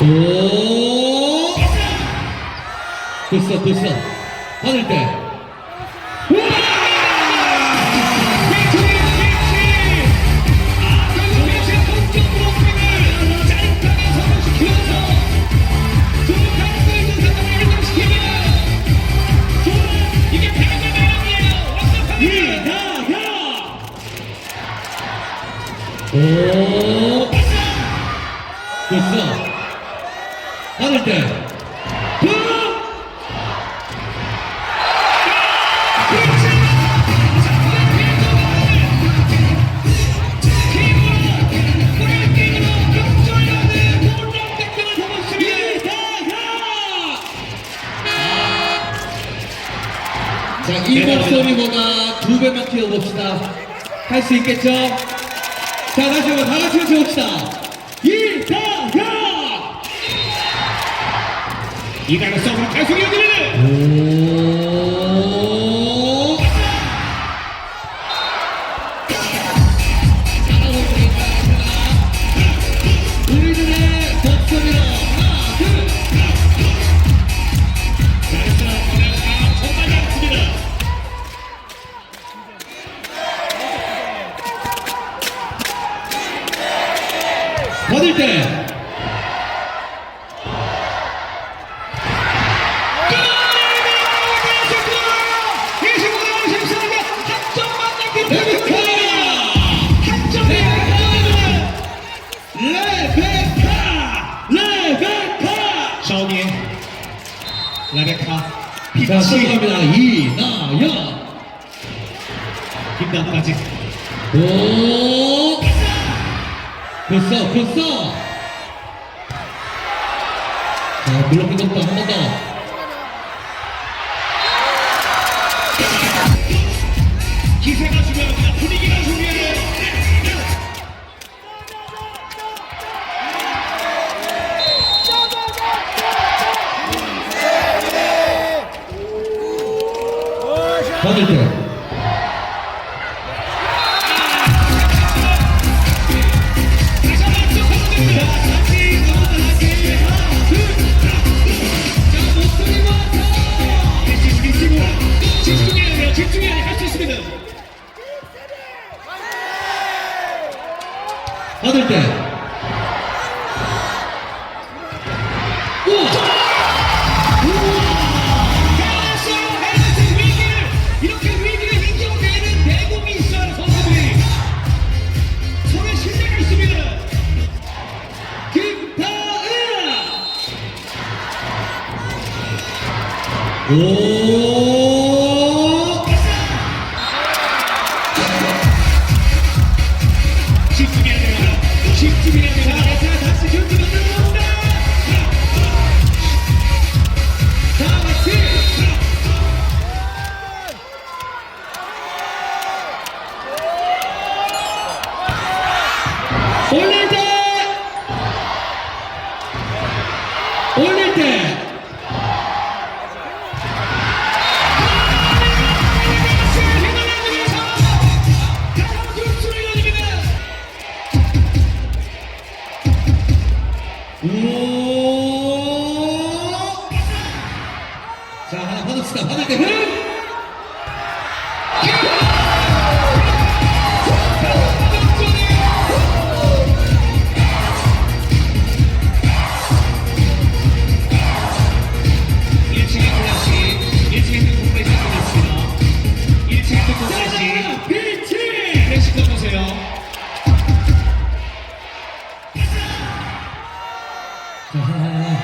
오! 됐어 됐어. 받을 때 오! 됐어. 받을 때 자, 이 목소리보다 두 배만 키워봅시다. 할 수 있겠죠? 자, 다시 한번 다 같이 외쳐봅시다. 1, 3! 이달의 계속 이어드리는 오! 우리들의 목소리로 하나, 둘, 잘했어 잘했어 정말 잘했습니다 받을 때. 자, 피치 시작합니다. 이나연. 김남까지 오! 됐어, 됐어. 자, 블록킹 것도 한번 더. 기세가 중요합니다 습니다 받을 때. 오! 하나님께 자, 하나, 하나.